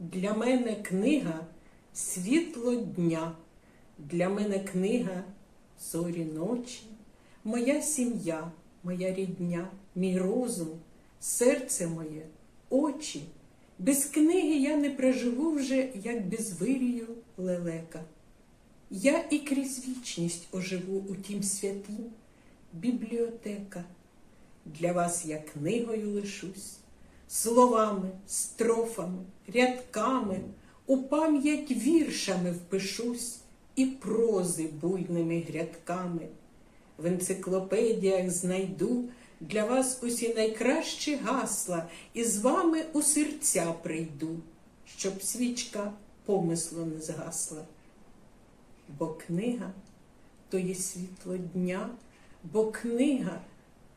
Для мене книга світло дня, для мене книга зорі ночі, моя сім'я, моя рідня, мій розум, серце моє, очі. Без книги я не проживу вже, як без вирію лелека. Я і крізь вічність оживу у тім святі бібліотека. Для вас я книгою лишусь, словами, строфами, рядками, у пам'ять віршами впишусь і прози буйними грядками. В енциклопедіях знайду для вас усі найкращі гасла, і з вами у серця прийду, щоб свічка помислу не згасла. Бо книга то є світло дня, бо книга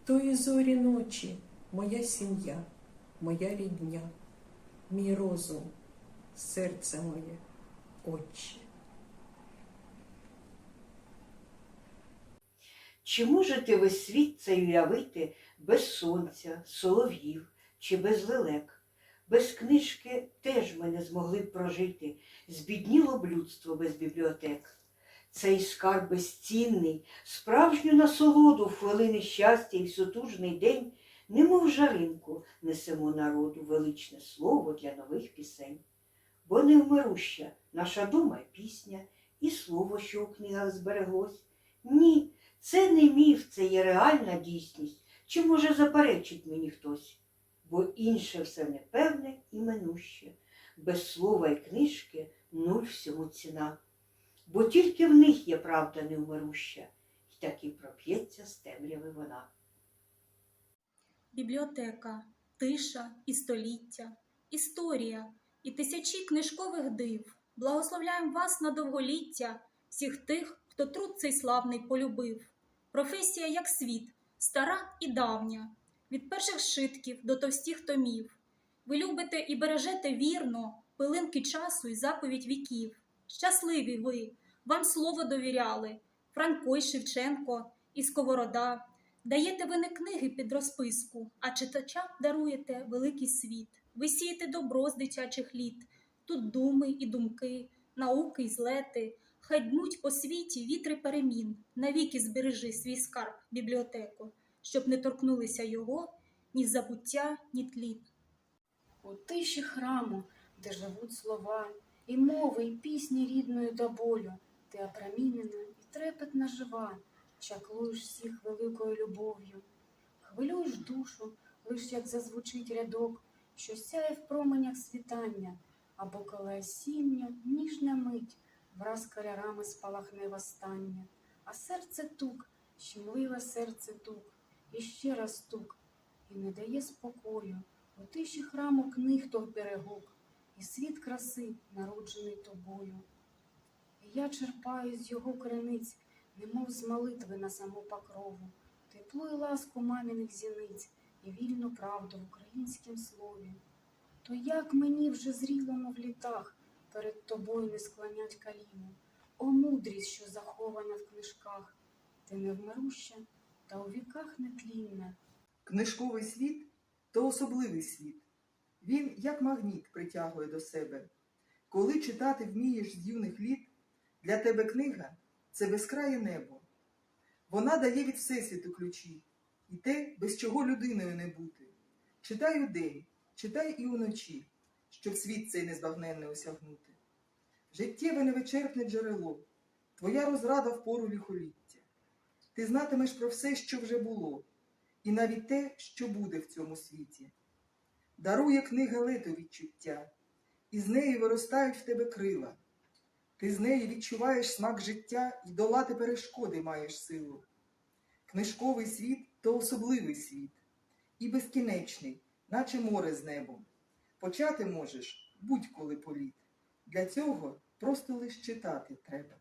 то є зорі ночі, моя сім'я, моя рідня, мій розум, серце моє, очі. Чи можете ви світ цей уявити без сонця, солов'їв чи без лелек? Без книжки теж ми не змогли б прожити, збідніло б людство без бібліотек. Цей скарб безцінний, справжню насолоду в хвилини щастя і в сутужний день, немов жаринку несемо народу величне слово для нових пісень. Бо невмируща наша дума й пісня, і слово, що у книгах збереглось. Ні, це не міф, це є реальна дійсність. Чи може заперечить мені хтось? Бо інше все непевне і минуще. Без слова й книжки нуль всьому ціна. Бо тільки в них є правда невмируща, і таки проп'ється з темряви вона. Бібліотека, тиша і століття, історія і тисячі книжкових див. Благословляємо вас на довголіття, всіх тих, хто труд цей славний полюбив. Професія як світ, стара і давня, від перших шитків до товстих томів. Ви любите і бережете вірно пилинки часу і заповідь віків. Щасливі ви, вам слово довіряли, Франко й Шевченко і Сковорода. Даєте ви не книги під розписку, а читачам даруєте великий світ. Ви сієте добро з дитячих літ, тут думи і думки, науки й злети. Хай дмуть по світі вітри перемін, навіки збережи свій скарб, бібліотеку, щоб не торкнулися його ні забуття, ні тлін. У тиші храму, де живуть слова, і мови, і пісні рідної до болю, ти опромінена і трепетна жива, чаклуєш всіх великою любов'ю, хвилюєш душу, лиш як зазвучить рядок, що сяє в променях світання, або коли осінньо ніжна мить, враз кольорами спалахне востаннє, а серце тук, щемливе серце тук, і ще раз тук, і не дає спокою. У тиші храму книг то берегок, і світ краси, народжений тобою. І я черпаю з його криниць, немов з молитви на саму покрову, теплу і ласку маминих зіниць і вільну правду в українськім слові. То як мені вже зрілому в літах перед тобою не склонять каліну, о мудрість, що захована в книжках, ти невмируща та у віках нетлінна. Книжковий світ то особливий світ. Він, як магніт, притягує до себе. Коли читати вмієш з юних літ, для тебе книга це безкрає небо. Вона дає від Всесвіту ключі, і те, без чого людиною не бути. Читай удень, читай і уночі, щоб світ цей незбагненний осягнути. Життєве невичерпне джерело, твоя розрада в пору ліхоліття. Ти знатимеш про все, що вже було і навіть те, що буде в цьому світі. Дарує книга лето відчуття, і з неї виростають в тебе крила. Ти з неї відчуваєш смак життя і долати перешкоди маєш силу. Книжковий світ то особливий світ, і безкінечний, наче море з небом. Почати можеш будь-коли політ. Для цього просто лиш читати треба.